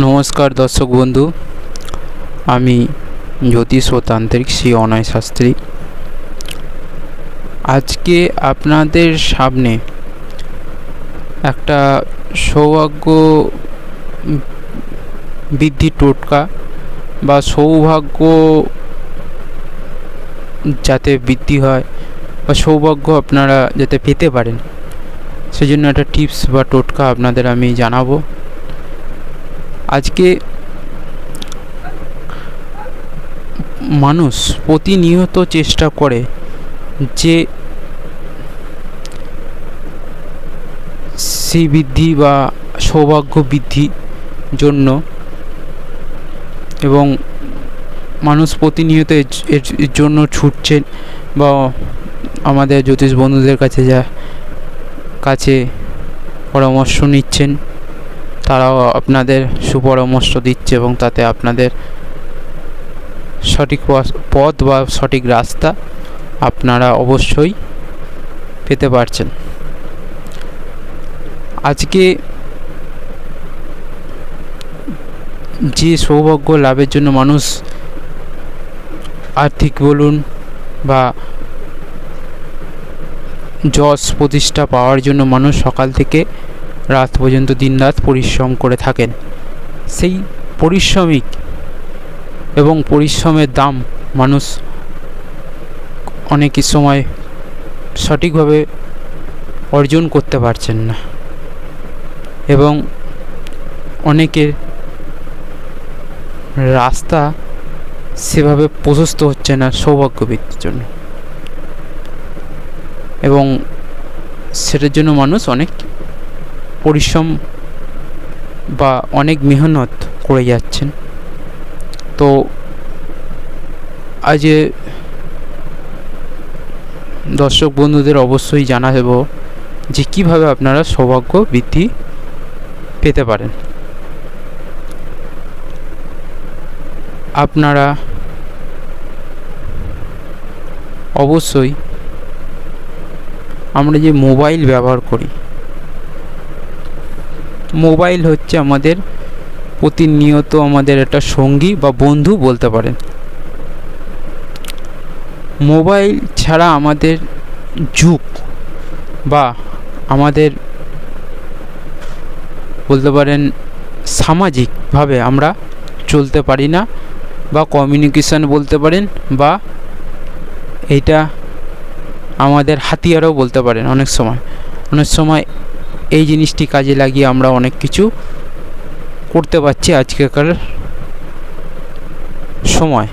নমস্কার দর্শক বন্ধু, আমি জ্যোতিষ ও তান্ত্রিক শ্রী অনয় শাস্ত্রী। আজকে আপনাদের সামনে একটা সৌভাগ্য বৃদ্ধি টোটকা বা সৌভাগ্য যাতে বৃদ্ধি হয় বা সৌভাগ্য আপনারা যাতে পেতে পারেন, সেজন্য একটা টিপস বা টোটকা আপনাদের আমি জানাব। আজকে মানুষ প্রতিনিয়ত চেষ্টা করে যে শ্রীবৃদ্ধি বা সৌভাগ্য বৃদ্ধি জন্য এবং মানুষ প্রতিনিয়ত এর জন্য ছুটছেন বা আমাদের জ্যোতিষ বন্ধুদের কাছে যা, কাছে পরামর্শ নিচ্ছেন। তারাও আপনাদের সুপরামর্শ দিচ্ছে এবং তাতে আপনাদের সঠিক পথ- বা সঠিক রাস্তা আপনারা অবশ্যই পেতে পারছেন। আজকে যে সৌভাগ্য লাভের জন্য মানুষ আর্থিক বলুন বা যশ প্রতিষ্ঠা পাওয়ার জন্য মানুষ সকাল থেকে রাত পর্যন্ত দিনরাত পরিশ্রম করে থাকেন। সেই পরিশ্রমিক এবং পরিশ্রমের দাম মানুষ অনেক সময় সঠিকভাবে অর্জন করতে পারছেন না এবং অনেকের রাস্তা সেভাবে প্রশস্ত হচ্ছে না সৌভাগ্য বৃদ্ধির জন্য। এবং সেটার জন্য মানুষ অনেক পরিশ্রম বা অনেক মেহনত করে যাচ্ছেন। তো আজ দর্শক বন্ধুদের অবশ্যই জানাব যে কীভাবে আপনারা সৌভাগ্য বৃদ্ধি পেতে পারেন। আপনারা অবশ্যই আমরা যে মোবাইল ব্যবহার করি মোবাইল হচ্ছে আমাদের প্রতিনিয়ত আমাদের একটা সঙ্গী বা বন্ধু বলতে পারেন। মোবাইল ছাড়া আমাদের যুগ বা আমাদের বলতে পারেন সামাজিকভাবে আমরা চলতে পারি না বা কমিউনিকেশন বলতে পারেন বা এইটা আমাদের হাতিয়ারও বলতে পারেন অনেক সময়। অনেক সময় এই জিনিসটি কাজে লাগিয়ে আমরা অনেক কিছু করতে পারছি আজকেকার সময়।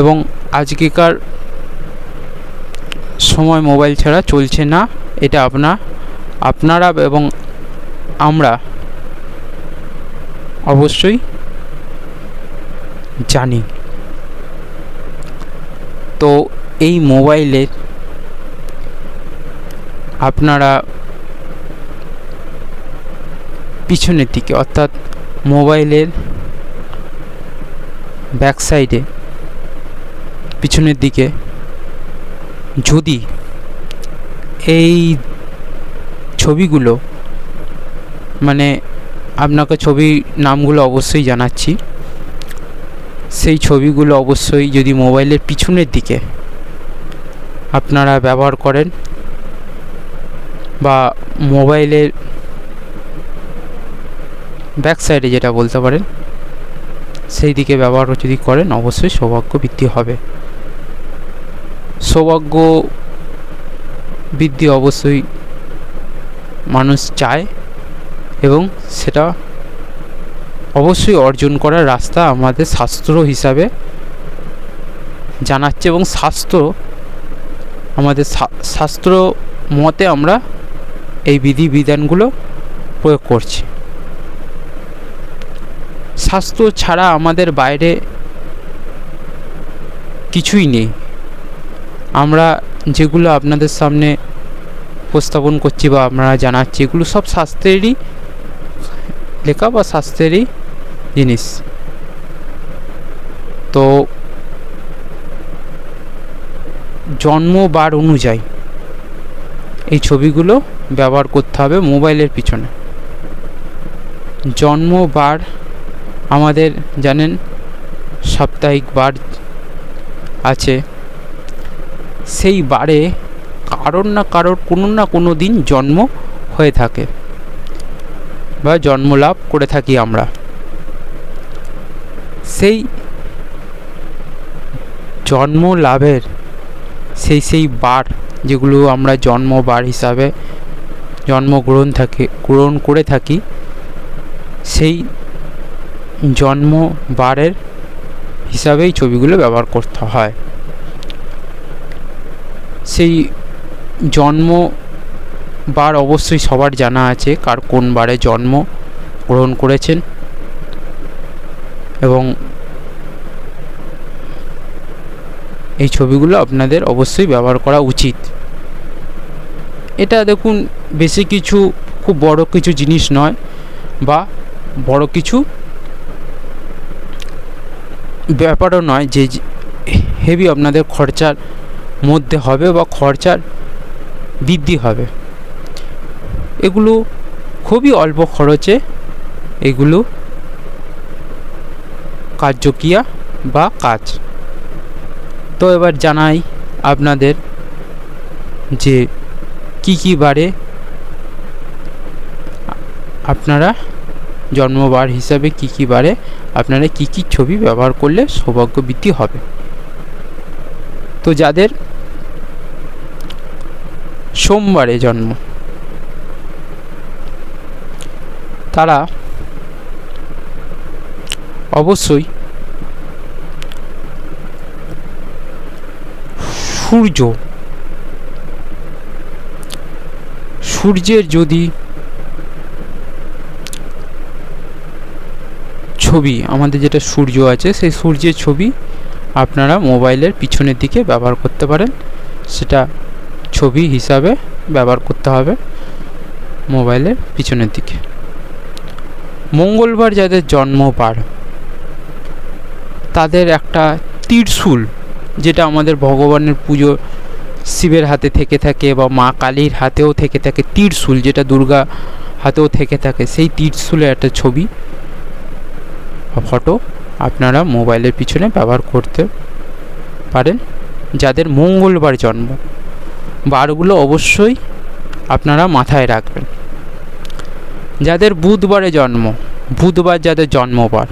এবং আজকেকার সময় মোবাইল ছাড়া চলছে না, এটা আপনা, আপনারা এবং আমরা অবশ্যই জানি। তো এই মোবাইলের আপনারা পিছনের দিকে, অর্থাৎ মোবাইলের ব্যাক সাইডে পিছনের দিকে, যদি এই ছবিগুলো মানে আপনাকে ছবি নামগুলো অবশ্যই জানাচ্ছি, সেই ছবিগুলো অবশ্যই যদি মোবাইলের পিছনের দিকে আপনারা ব্যবহার করেন বা মোবাইলের ব্যাক সাইডে যেটা বলতে পারেন, সেই দিকে ব্যবহার যদি করেন, অবশ্যই সৌভাগ্য বৃদ্ধি হবে। সৌভাগ্য বৃদ্ধি অবশ্যই মানুষ চায় এবং সেটা অবশ্যই অর্জন করার রাস্তা আমাদের শাস্ত্র হিসাবে জানাচ্ছে এবং শাস্ত্র আমাদের শাস্ত্র মতে আমরা এই বিধি বিধানগুলো প্রয়োগ করছে। স্বাস্থ্য ছাড়া আমাদের বাইরে কিছুই নেই। আমরা যেগুলো আপনাদের সামনে উপস্থাপন করছি বা আপনারা জানাচ্ছি, এগুলো সব স্বাস্থ্যেরই লেখা বা শাস্ত্রেরই জিনিস। তো জন্ম বার অনুযায়ী ছবিগুলো ব্যবহার করতে হবে মোবাইলের পিছনে। জন্ম বার আমাদের জানেন সাপ্তাহিক বার আছে। সেই বারে কারোর না কারোর কোনো না কোনো দিন জন্ম হয়ে থাকে বা জন্ম লাভ করে থাকি আমরা। সেই জন্ম লাভের সেই সেই বার যেগুলো আমরা জন্মবার হিসাবে জন্মগ্রহণ থাকে, গ্রহণ করে থাকি, সেই জন্মবারের হিসাবেই ছবিগুলো ব্যবহার করতে হয়। সেই জন্ম বার অবশ্যই সবার জানা আছে কার কোন বারে জন্ম গ্রহণ করেছেন এবং এই ছবিগুলো আপনাদের অবশ্যই ব্যবহার করা উচিত। এটা দেখুন, বেশি কিছু খুব বড় কিছু জিনিস নয় বা বড় কিছু ব্যাপারও নয় যে হেভি আপনাদের খরচার মধ্যে হবে বা খরচার বৃদ্ধি হবে। এগুলো খুবই অল্প খরচে এগুলো কার্যক্রিয়া বা কাজ। তো এবার জানাই আপনাদের যে কি কি বারে আপনারা জন্মবার হিসাবে কি কি বারে আপনারা কি কি ছবি ব্যবহার করলে সৌভাগ্য বৃদ্ধি হবে। তো যাদের সোমবারে জন্ম, তারা অবশ্যই সূর্য। সূর্যের যদি ছবি, আমাদের যেটা সূর্য আছে, সেই সূর্যের ছবি আপনারা মোবাইলের পিছনের দিকে ব্যবহার করতে পারেন। সেটা ছবি হিসাবে ব্যবহার করতে হবে মোবাইলের পিছনের দিকে। মঙ্গলবার যাদের জন্মবার তাদের একটা ত্রিশূল যেটা আমাদের ভগবানের পুজো শিবের হাতে থেকে থাকে বা মা কালীর হাতেও থেকে থাকে, ত্রিশূল যেটা দুর্গা হাতেও থেকে থাকে, সেই ত্রিশূলের একটা ছবি ফটো আপনারা মোবাইলের পিছনে ব্যবহার করতে পারেন, যাদের মঙ্গলবার জন্ম। বারগুলো অবশ্যই আপনারা মাথায় রাখবেন। যাদের বুধবারে জন্ম, বুধবার যাদের জন্মবার,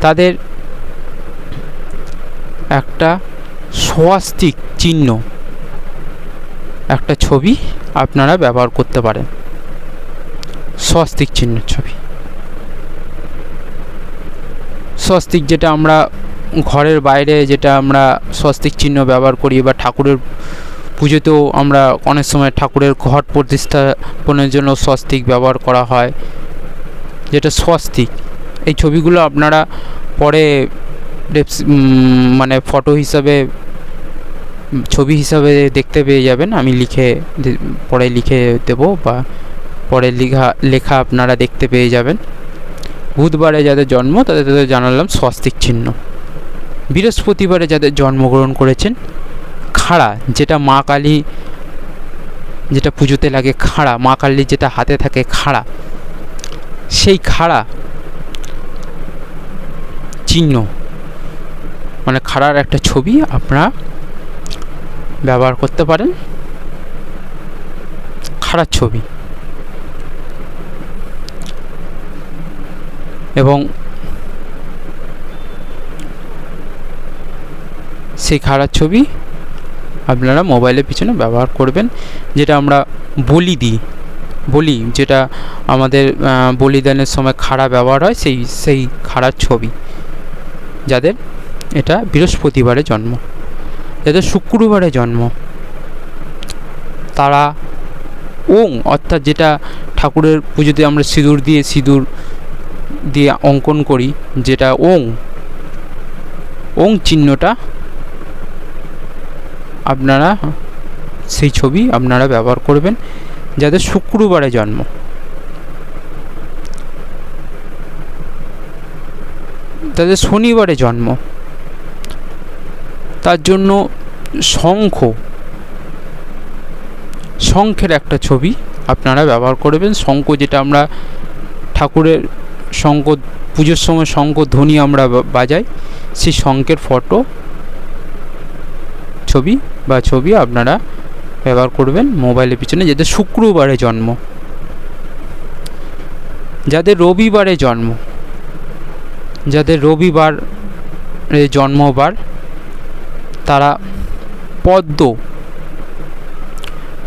তাদের একটা স্বস্তিক চিহ্ন। একটা ছবি আপনারা ব্যবহার করতে পারেন। স্বস্তিক চিহ্ন ছবি। স্বস্তিক যেটা আমরা ঘরের বাইরে যেটা আমরা স্বস্তিক চিহ্ন ব্যবহার করি বা ঠাকুরের পুজোতেও আমরা অনেক সময় ঠাকুরের ঘট প্রতিস্থাপনের জন্য স্বস্তিক ব্যবহার করা হয়। যেটা স্বস্তিক। এই ছবিগুলো আপনারা পরে মানে ফটো হিসাবে ছবি হিসাবে দেখতে পেয়ে যাবেন। আমি লিখে পরে লিখে দেব বা পরে লেখা লেখা আপনারা দেখতে পেয়ে যাবেন। বুধবারে যাদের জন্ম, তাদের তাদের জানালাম স্বস্তিক চিহ্ন। বৃহস্পতিবারে যাদের জন্মগ্রহণ করেছেন, খাড়া, যেটা মা কালী, যেটা পুজোতে লাগে খাড়া, মা কালীর যেটা হাতে থাকে খাড়া, সেই খাড়া চিহ্ন মানে খাড়ার একটা ছবি আপনারা ব্যবহার করতে পারেন। খাড়ার ছবি। এবং সেই খাড়ার ছবি আপনারা মোবাইলের পিছনে ব্যবহার করবেন, যেটা আমরা বলি দিই। বলি যেটা আমাদের বলিদানের সময় খাড়া ব্যবহার হয় সেই সেই খাড়ার ছবি। যাদের এটা বৃহস্পতিবারে জন্ম। যাদের শুক্রবারে জন্ম। তারা ওং, অর্থাৎ যেটা ঠাকুরের পুজোতে আমরা সিঁদুর দিয়ে সিঁদুর দিয়ে অঙ্কন করি, যেটা ওং। ওং চিহ্নটা আপনারা, সেই ছবি আপনারা ব্যবহার করবেন যাদের শুক্রবারে জন্ম। তাদের শনিবারে জন্ম। তার জন্য শঙ্খ, শঙ্খের একটা ছবি আপনারা ব্যবহার করবেন। শঙ্খ যেটা আমরা ঠাকুরের শঙ্খ, পুজোর সময় শঙ্খ ধ্বনি আমরা বাজাই, সেই শঙ্খের ফটো, ছবি বা ছবি আপনারা ব্যবহার করবেন মোবাইলের পিছনে। যাদের শুক্রবারে জন্ম, যাদের রবিবারে জন্ম, যাদের রবিবার জন্মবার তারা পদ্ম,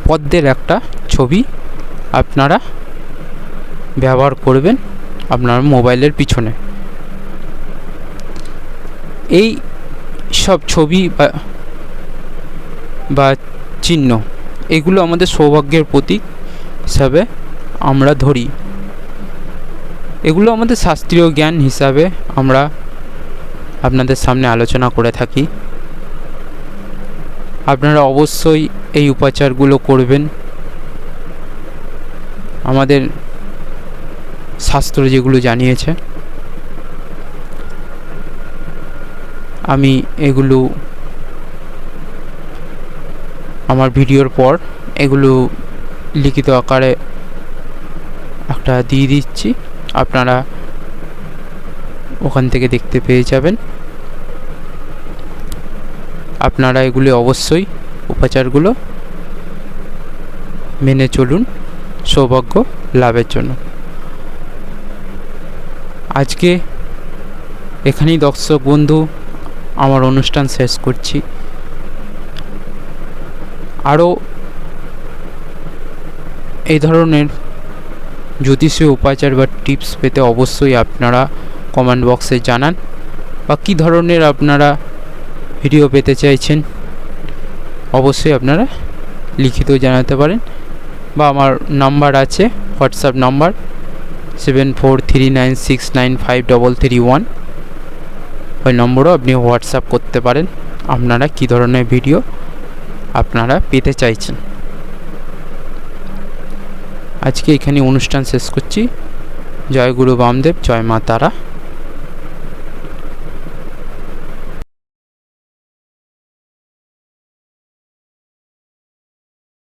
পদ্মের একটা ছবি আপনারা ব্যবহার করবেন আপনার মোবাইলের পিছনে। এই সব ছবি বা বা চিহ্ন, এগুলো আমাদের সৌভাগ্যের প্রতীক হিসাবে আমরা ধরি। এগুলো আমাদের শাস্ত্রীয় জ্ঞান হিসাবে আমরা আপনাদের সামনে আলোচনা করে থাকি। আপনারা অবশ্যই এই উপাচারগুলো করবেন। আমাদের শাস্ত্র যেগুলো জানিয়েছে, আমি এগুলো আমার ভিডিওর পর এগুলো লিখিত আকারে একটা দিয়ে দিচ্ছি। আপনারা ওখান থেকে দেখতে পেয়ে যাবেন। আপনারা এগুলি অবশ্যই উপাচারগুলো মেনে চলুন, সৌভাগ্য লাভের জন্য। আজকে এখানেই দর্শক বন্ধু, আমার অনুষ্ঠান শেষ করছি। আরও এই ধরনের জ্যোতিষীয় উপাচার বা টিপস পেতে অবশ্যই আপনারা কমেন্ট বক্সে জানান বা কী ধরনের আপনারা ভিডিও পেতে চাইছেন, অবশ্যই আপনারা লিখিত জানাতে পারেন বা আমার নাম্বার আছে, WhatsApp number seven four three nine six nine five double three one ওই নম্বরও আপনি হোয়াটসঅ্যাপ করতে পারেন, আপনারা কী ধরনের ভিডিও আপনারা পেতে চাইছেন। আজকে এখানে অনুষ্ঠান শেষ করছি। জয় গুরু বামদেব, জয় মা তারা।